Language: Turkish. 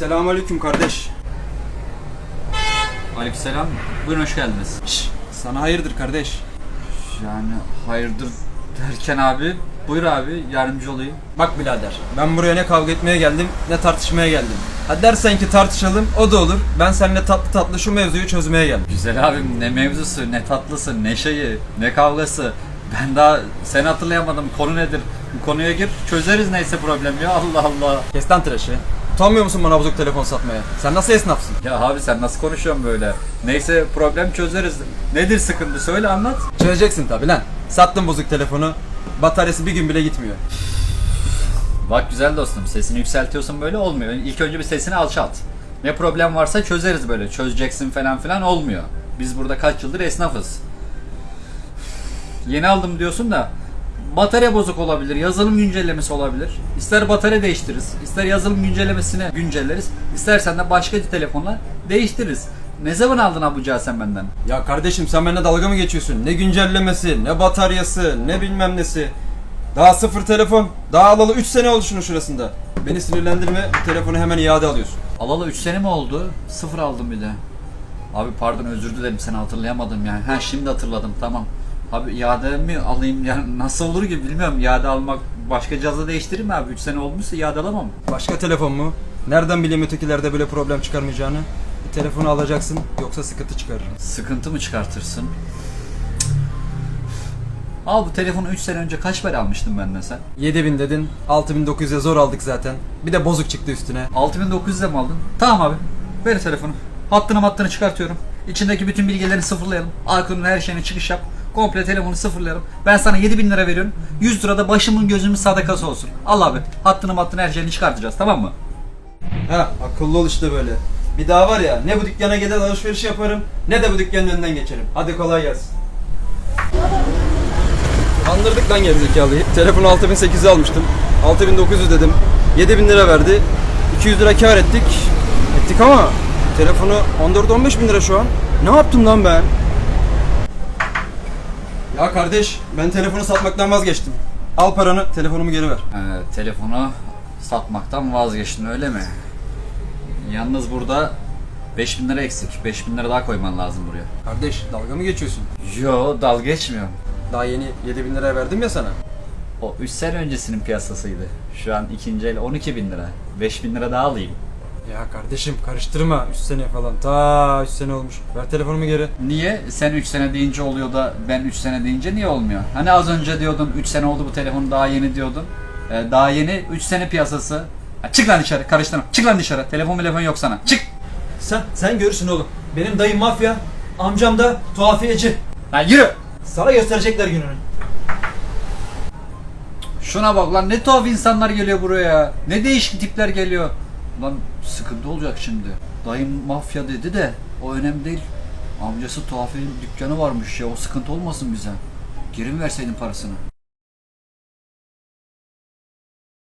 Selamünaleyküm kardeş. Aleykümselam. Buyurun hoş geldiniz. Şş, sana hayırdır kardeş? Yani hayırdır derken abi. Buyur abi yardımcı olayım. Bak birader, ben buraya ne kavga etmeye geldim ne tartışmaya geldim. Ha dersen ki tartışalım o da olur. Ben seninle tatlı tatlı şu mevzuyu çözmeye geldim. Güzel abim ne mevzusu ne tatlısı ne şeyi ne kavgası. Ben daha seni hatırlayamadım. Konu nedir? Bu konuya gir çözeriz neyse problem ya Allah Allah. Kes lan tıraşı. Utanmıyor musun bana bozuk telefon satmaya? Sen nasıl esnafsın? Ya abi sen nasıl konuşuyorsun böyle? Neyse problem çözeriz. Nedir sıkıntı söyle anlat. Çözeceksin tabi lan. Sattım bozuk telefonu. Bataryası bir gün bile gitmiyor. Bak güzel dostum sesini yükseltiyorsun böyle olmuyor. İlk önce bir sesini alçalt. Ne problem varsa çözeriz böyle. Çözeceksin falan filan olmuyor. Biz burada kaç yıldır esnafız. Yeni aldım diyorsun da batarya bozuk olabilir, yazılım güncellemesi olabilir. İster batarya değiştiririz, ister yazılım güncellemesini güncelleriz, istersen de başka bir telefonla değiştiririz. Ne zaman aldın Abuca sen benden? Ya kardeşim sen benimle dalga mı geçiyorsun? Ne güncellemesi, ne bataryası, ne bilmem nesi. Daha sıfır telefon. Daha alalı 3 sene oldu şunun şurasında. Beni sinirlendirme, bu telefonu hemen iade alıyorsun. Alalı 3 sene mi oldu? Sıfır aldım bir de. Abi pardon özür dilerim seni hatırlayamadım yani. Ha şimdi hatırladım tamam. Abi iade mi alayım yani nasıl olur ki bilmiyorum. İade almak başka cihazla değiştireyim mi abi? 3 sene olmuşsa iade alamam. Başka telefon mu? Nereden bileyim ötekilerde böyle problem çıkarmayacağını? Bir telefonu alacaksın yoksa sıkıntı çıkarırım. Sıkıntı mı çıkartırsın? Al bu telefonu 3 sene önce kaç para almıştın benden sen? 7000 dedin, 6900'e zor aldık zaten. Bir de bozuk çıktı üstüne. 6900'e mi aldın? Tamam abi. Ver telefonu. Hattını hattını çıkartıyorum. İçindeki bütün bilgilerini sıfırlayalım. Arkanın her şeyini çıkış yap. Komple telefonu sıfırlayalım. Ben sana 7000 lira veriyorum. 100 lira da başımın gözümün sadakası olsun. Al abi. Hattını hattını her şeyini çıkartacağız tamam mı? Ha akıllı ol işte böyle. Bir daha var ya ne bu dükkana gider alışveriş yaparım ne de bu dükkanın önünden geçerim. Hadi kolay gelsin. Kandırdık lan gerizekalıyı. Telefonu 6800'e almıştım. 6900 dedim. 7000 lira verdi. 200 lira kar ettik. Ettik ama telefonu 14-15 bin lira şu an. Ne yaptım lan ben? Ya kardeş ben telefonu satmaktan vazgeçtim. Al paranı telefonumu geri ver. Ee, telefonu satmaktan vazgeçtin öyle mi? Yalnız burada 5000 lira eksik. 5000 lira daha koyman lazım buraya. Kardeş dalga mı geçiyorsun? Yo dal geçmiyorum. Daha yeni 7000 liraya verdim ya sana. O 3 sene öncesinin piyasasıydı. Şu an ikinci el 12 bin lira. 5 bin lira daha alayım. Ya kardeşim karıştırma 3 sene falan. Ta 3 sene olmuş. Ver telefonumu geri. Niye? Sen 3 sene deyince oluyor da ben 3 sene deyince niye olmuyor? Hani az önce diyordun 3 sene oldu bu telefon daha yeni diyordun. Ee, daha yeni 3 sene piyasası. Ha, çık lan dışarı karıştırma. Çık lan dışarı. Telefon telefon yok sana. Çık. Sen sen görürsün oğlum. Benim dayım mafya, amcam da tuhafiyeci. Lan yürü. Sana gösterecekler gününü. Şuna bak lan ne tuhaf insanlar geliyor buraya. Ne değişik tipler geliyor. Lan sıkıntı olacak şimdi. Dayım mafya dedi de o önemli değil. Amcası tuhafiyenin dükkanı varmış ya o sıkıntı olmasın bize. Geri mi verseydin parasını?